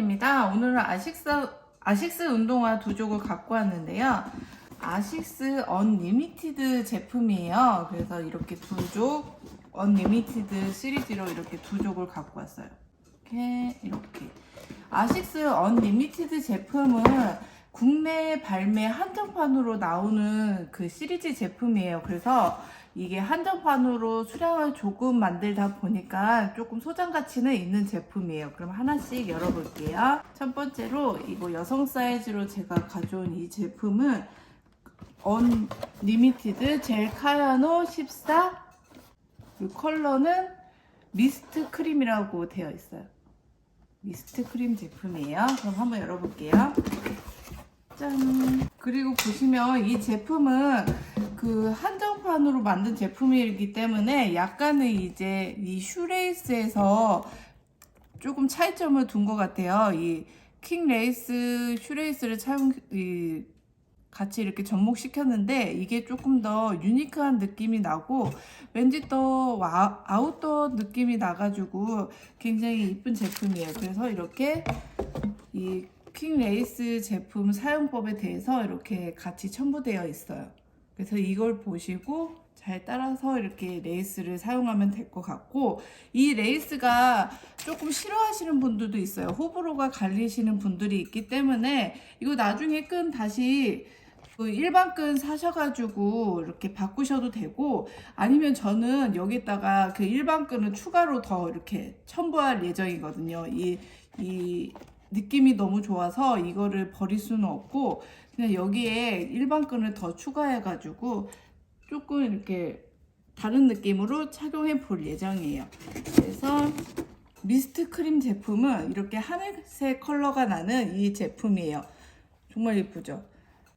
꽃신언입니다. 오늘은 아식스, 아식스 운동화 두 족을 갖고 왔는데요. 아식스 언리미티드 제품이에요. 그래서 이렇게 두 족, 언리미티드 시리즈로 이렇게 두 족을 갖고 왔어요. 이렇게, 이렇게. 아식스 언리미티드 제품은 국내 발매 한정판으로 나오는 그 시리즈 제품이에요. 그래서 이게 한정판으로 수량을 조금 만들다 보니까 조금 소장 가치는 있는 제품이에요. 그럼 하나씩 열어볼게요. 첫 번째로 이거 여성 사이즈로 제가 가져온 이 제품은 언리미티드 젤 카야노 14 그리고 컬러는 미스트 크림이라고 되어 있어요. 미스트 크림 제품이에요. 그럼 한번 열어볼게요. 짠. 그리고 보시면 이 제품은 그 한정판으로 만든 제품이기 때문에 약간의 이제 이 슈레이스에서 조금 차이점을 둔 것 같아요. 이 킹레이스 슈레이스를 차용 이 같이 이렇게 접목시켰는데 이게 조금 더 유니크한 느낌이 나고 왠지 또 와- 아웃도어 느낌이 나가지고 굉장히 이쁜 제품이에요. 그래서 이렇게 이 킹 레이스 제품 사용법에 대해서 이렇게 같이 첨부되어 있어요. 그래서 이걸 보시고 잘 따라서 이렇게 레이스를 사용하면 될 것 같고 이 레이스가 조금 싫어하시는 분들도 있어요. 호불호가 갈리시는 분들이 있기 때문에 이거 나중에 끈 다시 그 일반 끈 사셔가지고 이렇게 바꾸셔도 되고 아니면 저는 여기다가 그 일반 끈을 추가로 더 이렇게 첨부할 예정이거든요. 이, 이 느낌이 너무 좋아서 이거를 버릴 수는 없고 그냥 여기에 일반 끈을 더 추가해 가지고 조금 이렇게 다른 느낌으로 착용해 볼 예정이에요. 그래서 미스트 크림 제품은 이렇게 하늘색 컬러가 나는 이 제품이에요. 정말 예쁘죠?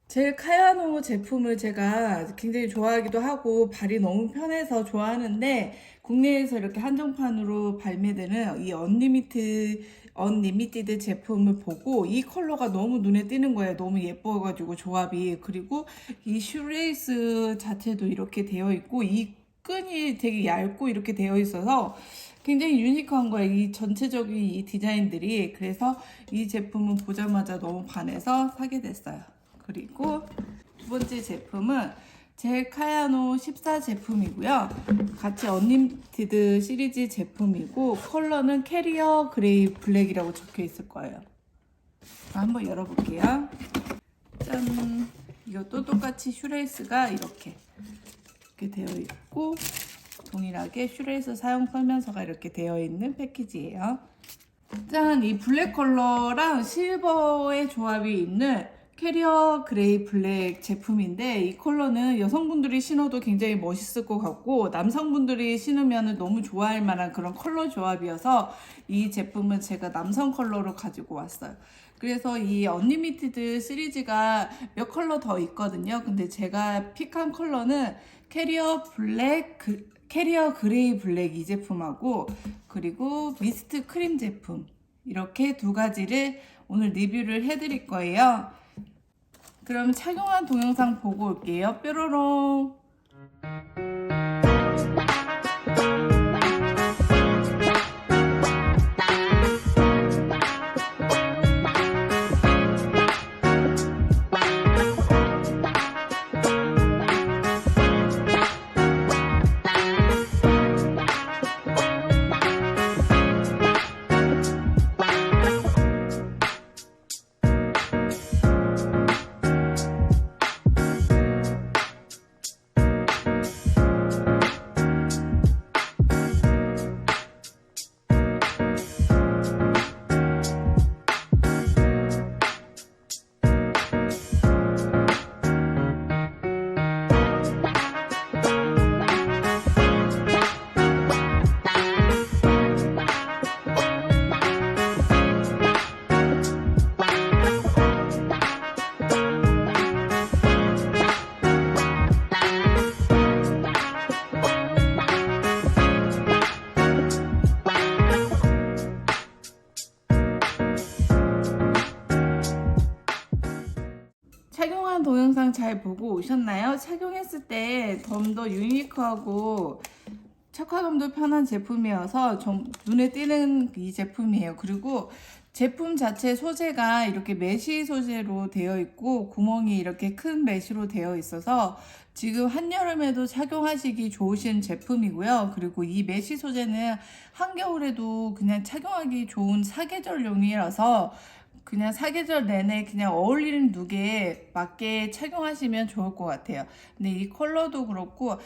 젤 카야노 제품을 제가 굉장히 좋아하기도 하고 발이 너무 편해서 좋아하는데 국내에서 이렇게 한정판으로 발매되는 이 언리미트 언리미티드 제품을 보고 이 컬러가 너무 눈에 띄는 거예요. 너무 예뻐가지고 조합이 그리고 이 슈레이스 자체도 이렇게 되어 있고 이 끈이 되게 얇고 이렇게 되어 있어서 굉장히 유니크한 거예요. 이 전체적인 이 디자인들이 그래서 이 제품은 보자마자 너무 반해서 사게 됐어요. 그리고 두 번째 제품은 젤 카야노 14 제품이고요. 같이 언리미티드 시리즈 제품이고 컬러는 캐리어 그레이 블랙이라고 적혀 있을 거예요. 한번 열어볼게요. 짠. 이것도 똑같이 슈레이스가 이렇게 이렇게 되어 있고 동일하게 슈레이스 사용 설명서가 이렇게 되어 있는 패키지예요. 짠! 이 블랙 컬러랑 실버의 조합이 있는 캐리어 그레이 블랙 제품인데 이 컬러는 여성분들이 신어도 굉장히 멋있을 것 같고 남성분들이 신으면 너무 좋아할 만한 그런 컬러 조합이어서 이 제품은 제가 남성 컬러로 가지고 왔어요. 그래서 이 언리미티드 시리즈가 몇 컬러 더 있거든요. 근데 제가 픽한 컬러는 캐리어 블랙 그, 캐리어 그레이 블랙 이 제품하고 그리고 미스트 크림 제품 이렇게 두 가지를 오늘 리뷰를 해드릴 거예요. 그럼 착용한 동영상 보고 올게요. 뾰로롱. 착용했을 때좀더 유니크하고 착화감도 편한 제품이어서 좀 눈에 띄는 이 제품이에요. 그리고 제품 자체 소재가 이렇게 메쉬 소재로 되어 있고 구멍이 이렇게 큰 메쉬로 되어 있어서 지금 한여름에도 착용하시기 좋으신 제품이고요. 그리고 이 메쉬 소재는 한겨울에도 그냥 착용하기 좋은 사계절용이라서 그냥 사계절 내내 그냥 어울리는 룩에 맞게 착용하시면 좋을 것 같아요. 근데 이 컬러도 그렇고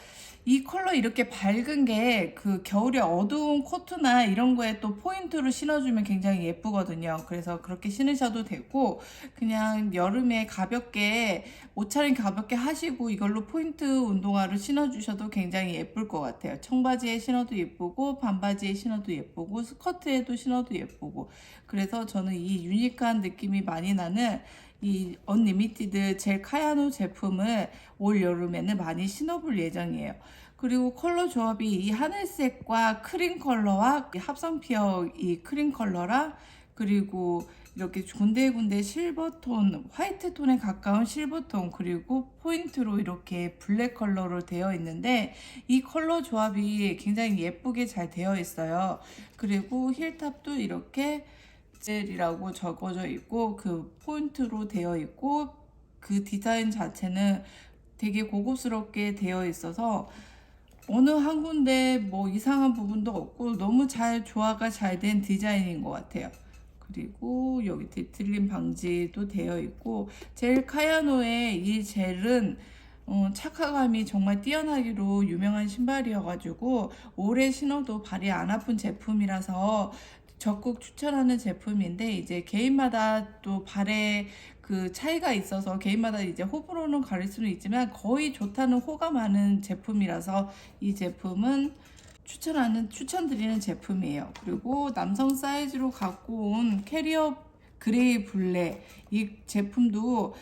이 컬러 이렇게 밝은 게 그 겨울에 어두운 코트나 이런 거에 또 포인트로 신어주면 굉장히 예쁘거든요. 그래서 그렇게 신으셔도 되고 그냥 여름에 가볍게 옷차림 가볍게 하시고 이걸로 포인트 운동화를 신어주셔도 굉장히 예쁠 것 같아요. 청바지에 신어도 예쁘고 반바지에 신어도 예쁘고 스커트에도 신어도 예쁘고 그래서 저는 이 유니크한 느낌이 많이 나는 이 언리미티드 젤 카야노 제품을 올 여름에는 많이 신어볼 예정이에요. 그리고 컬러 조합이 이 하늘색과 크림 컬러와 이 합성 피어 이 크림 컬러랑 그리고 이렇게 군데군데 실버톤, 화이트 톤에 가까운 실버톤 그리고 포인트로 이렇게 블랙 컬러로 되어 있는데 이 컬러 조합이 굉장히 예쁘게 잘 되어 있어요. 그리고 힐탑도 이렇게 젤이라고 적어져 있고 그 포인트로 되어 있고 그 디자인 자체는 되게 고급스럽게 되어 있어서 어느 한 군데 뭐 이상한 부분도 없고 너무 잘 조화가 잘 된 디자인인 것 같아요. 그리고 여기 뒤틀림 방지도 되어 있고 젤 카야노의 이 젤은 어, 착화감이 정말 뛰어나기로 유명한 신발이어가지고 오래 신어도 발이 안 아픈 제품이라서 적극 추천하는 제품인데 이제 개인마다 또 발에 그 차이가 있어서 개인마다 이제 호불호는 가릴 수는 있지만 거의 좋다는 호가 많은 제품이라서 이 제품은 추천하는 추천드리는 제품이에요. 그리고 남성 사이즈로 갖고 온 캐리어 그레이 블랙 이 제품도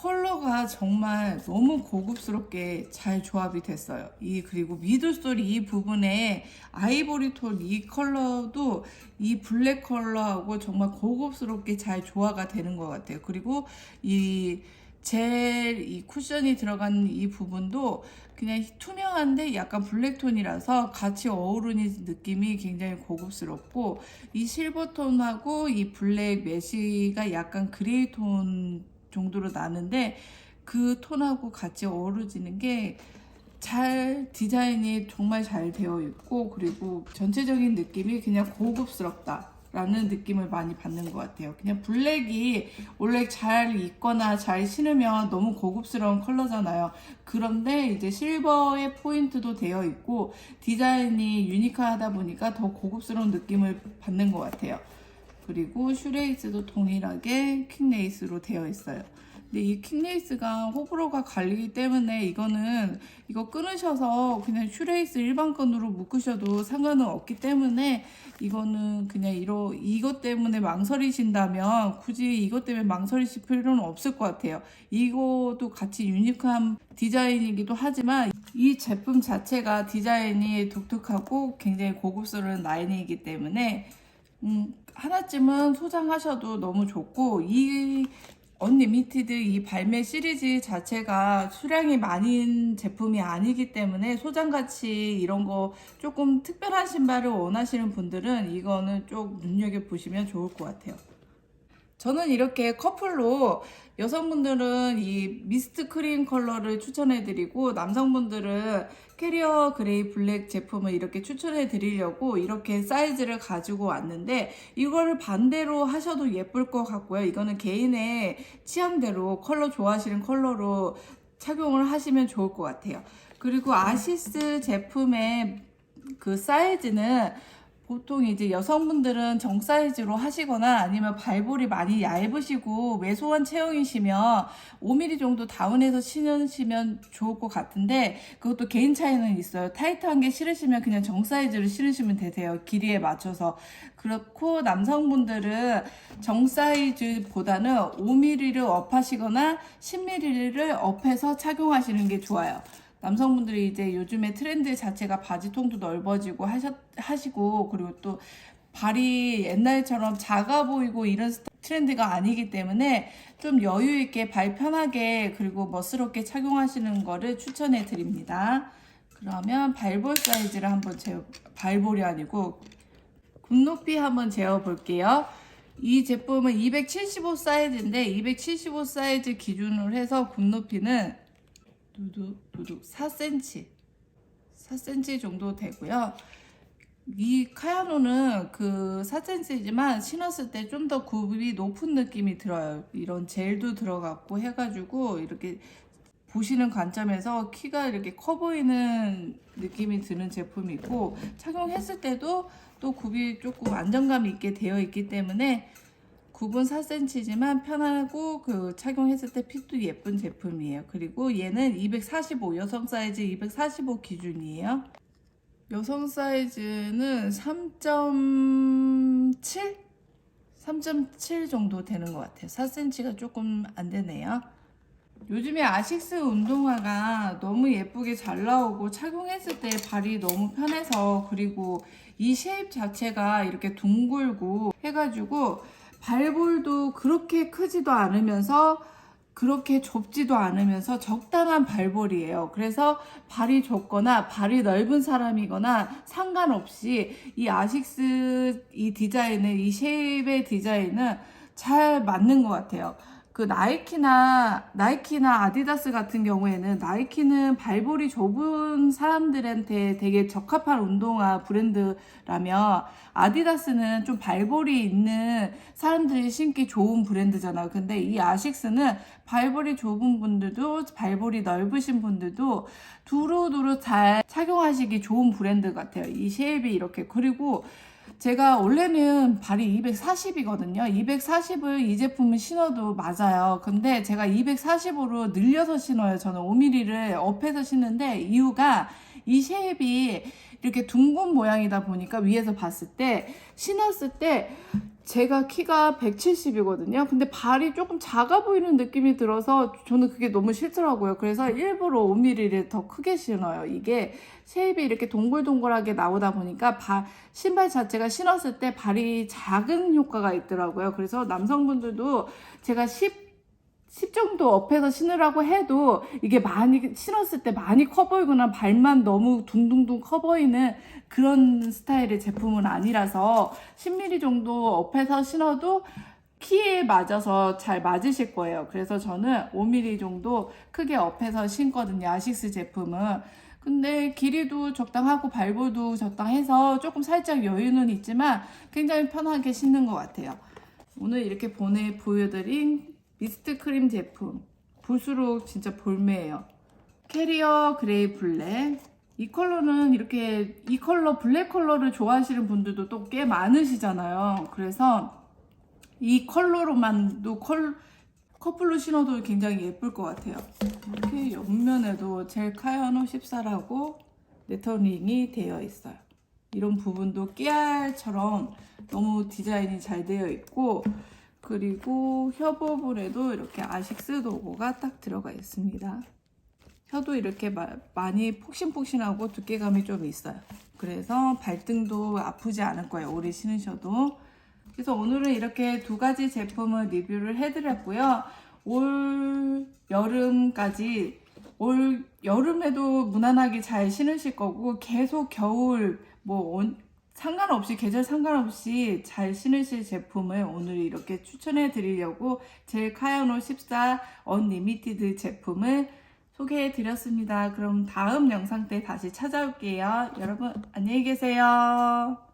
컬러가 정말 너무 고급스럽게 잘 조합이 됐어요. 이 그리고 미들솔 이 부분에 아이보리 톤 이 컬러도 이 블랙 컬러하고 정말 고급스럽게 잘 조화가 되는 것 같아요. 그리고 이 젤 이 쿠션이 들어간 이 부분도 그냥 투명한데 약간 블랙톤이라서 같이 어우르는 느낌이 굉장히 고급스럽고 이 실버톤하고 이 블랙 메쉬가 약간 그레이 톤 정도로 나는데 그 톤하고 같이 어우러지는 게 잘 디자인이 정말 잘 되어 있고 그리고 전체적인 느낌이 그냥 고급스럽다. 라는 느낌을 많이 받는 것 같아요. 그냥 블랙이 원래 잘 입거나 잘 신으면 너무 고급스러운 컬러잖아요. 그런데 이제 실버의 포인트도 되어 있고 디자인이 유니크하다 보니까 더 고급스러운 느낌을 받는 것 같아요. 그리고 슈레이스도 동일하게 킹레이스로 되어 있어요. 근데 이 킹레이스가 호불호가 갈리기 때문에 이거는 이거 끊으셔서 그냥 슈레이스 일반 끈으로 묶으셔도 상관은 없기 때문에 이거는 그냥 이러 이것 때문에 망설이신다면 굳이 이것 때문에 망설이실 필요는 없을 것 같아요. 이것도 같이 유니크한 디자인이기도 하지만 이 제품 자체가 디자인이 독특하고 굉장히 고급스러운 라인이기 때문에 음, 하나쯤은 소장하셔도 너무 좋고 이 언리미티드 이 발매 시리즈 자체가 수량이 많은 제품이 아니기 때문에 소장 가치 이런 거 조금 특별한 신발을 원하시는 분들은 이거는 좀 눈여겨 보시면 좋을 것 같아요. 저는 이렇게 커플로 여성분들은 이 미스트 크림 컬러를 추천해드리고 남성분들은 캐리어 그레이 블랙 제품을 이렇게 추천해드리려고 이렇게 사이즈를 가지고 왔는데 이거를 반대로 하셔도 예쁠 것 같고요. 이거는 개인의 취향대로 컬러 좋아하시는 컬러로 착용을 하시면 좋을 것 같아요. 그리고 아시스 제품의 그 사이즈는 보통 이제 여성분들은 정 사이즈로 하시거나 아니면 발볼이 많이 얇으시고 왜소한 체형이시면 5mm 정도 다운해서 신으시면 좋을 것 같은데 그것도 개인 차이는 있어요. 타이트한 게 싫으시면 그냥 정 사이즈를 신으시면 되세요. 길이에 맞춰서. 그렇고 남성분들은 정 사이즈보다는 5mm를 업하시거나 10mm를 업해서 착용하시는 게 좋아요. 남성분들이 이제 요즘에 트렌드 자체가 바지통도 넓어지고 하셨, 하시고 그리고 또 발이 옛날처럼 작아 보이고 이런 트렌드가 아니기 때문에 좀 여유 있게 발 편하게 그리고 멋스럽게 착용하시는 거를 추천해 드립니다. 그러면 발볼 사이즈를 한번 재어 발볼이 아니고 굽높이 한번 재어 볼게요. 이 제품은 275 사이즈인데 275 사이즈 기준으로 해서 굽 높이는 두두 두두 4cm 4cm 정도 되고요. 이 카야노는 그 4cm지만 신었을 때 좀 더 굽이 높은 느낌이 들어요. 이런 젤도 들어갔고 해가지고 이렇게 보시는 관점에서 키가 이렇게 커 보이는 느낌이 드는 제품이고 착용했을 때도 또 굽이 조금 안정감 있게 되어 있기 때문에 굽은 4cm지만 편하고 그 착용했을 때 핏도 예쁜 제품이에요. 그리고 얘는 245 여성 사이즈 245 기준이에요. 여성 사이즈는 3.7? 3.7 정도 되는 것 같아요. 4cm가 조금 안 되네요. 요즘에 아식스 운동화가 너무 예쁘게 잘 나오고 착용했을 때 발이 너무 편해서 그리고 이 쉐입 자체가 이렇게 둥글고 해가지고 발볼도 그렇게 크지도 않으면서 그렇게 좁지도 않으면서 적당한 발볼이에요. 그래서 발이 좁거나 발이 넓은 사람이거나 상관없이 이 아식스 이 디자인은 이 쉐입의 디자인은 잘 맞는 것 같아요. 그 나이키나 나이키나 아디다스 같은 경우에는 나이키는 발볼이 좁은 사람들한테 되게 적합한 운동화 브랜드라면 아디다스는 좀 발볼이 있는 사람들이 신기 좋은 브랜드잖아요. 근데 이 아식스는 발볼이 좁은 분들도 발볼이 넓으신 분들도 두루두루 잘 착용하시기 좋은 브랜드 같아요. 이 쉐입이 이렇게 그리고 제가 원래는 발이 240이거든요. 240을 이 제품을 신어도 맞아요. 근데 제가 245로 늘려서 신어요. 저는 5mm를 업해서 신는데 이유가 이 쉐입이 이렇게 둥근 모양이다 보니까 위에서 봤을 때 신었을 때 제가 키가 170이거든요. 근데 발이 조금 작아 보이는 느낌이 들어서 저는 그게 너무 싫더라고요. 그래서 일부러 5mm를 더 크게 신어요. 이게 쉐입이 이렇게 동글동글하게 나오다 보니까 발, 신발 자체가 신었을 때 발이 작은 효과가 있더라고요. 그래서 남성분들도 제가 10 10 정도 업해서 신으라고 해도 이게 많이 신었을 때 많이 커 보이거나 발만 너무 둥둥둥 커 보이는 그런 스타일의 제품은 아니라서 10mm 정도 업해서 신어도 키에 맞아서 잘 맞으실 거예요. 그래서 저는 5mm 정도 크게 업해서 신거든요. 아식스 제품은. 근데 길이도 적당하고 발볼도 적당해서 조금 살짝 여유는 있지만 굉장히 편하게 신는 것 같아요. 오늘 이렇게 보내 보여드린 미스트 크림 제품 볼수록 진짜 볼매예요. 캐리어 그레이 블랙 이 컬러는 이렇게 이 컬러 블랙 컬러를 좋아하시는 분들도 또 꽤 많으시잖아요. 그래서 이 컬러로만도 컬 커플로 신어도 굉장히 예쁠 것 같아요. 이렇게 옆면에도 젤 카야노 14라고 레터링이 되어 있어요. 이런 부분도 깨알처럼 너무 디자인이 잘 되어 있고 그리고 혀 부분에도 이렇게 아식스 로고가 딱 들어가 있습니다. 혀도 이렇게 마, 많이 폭신폭신하고 두께감이 좀 있어요. 그래서 발등도 아프지 않을 거예요. 오래 신으셔도. 그래서 오늘은 이렇게 두 가지 제품을 리뷰를 해드렸고요. 올 여름까지 올 여름에도 무난하게 잘 신으실 거고 계속 겨울 뭐 온- 상관없이 계절 상관없이 잘 신으실 제품을 오늘 이렇게 추천해 드리려고 젤 카야노 14 언리미티드 제품을 소개해 드렸습니다. 그럼 다음 영상 때 다시 찾아올게요. 여러분 안녕히 계세요.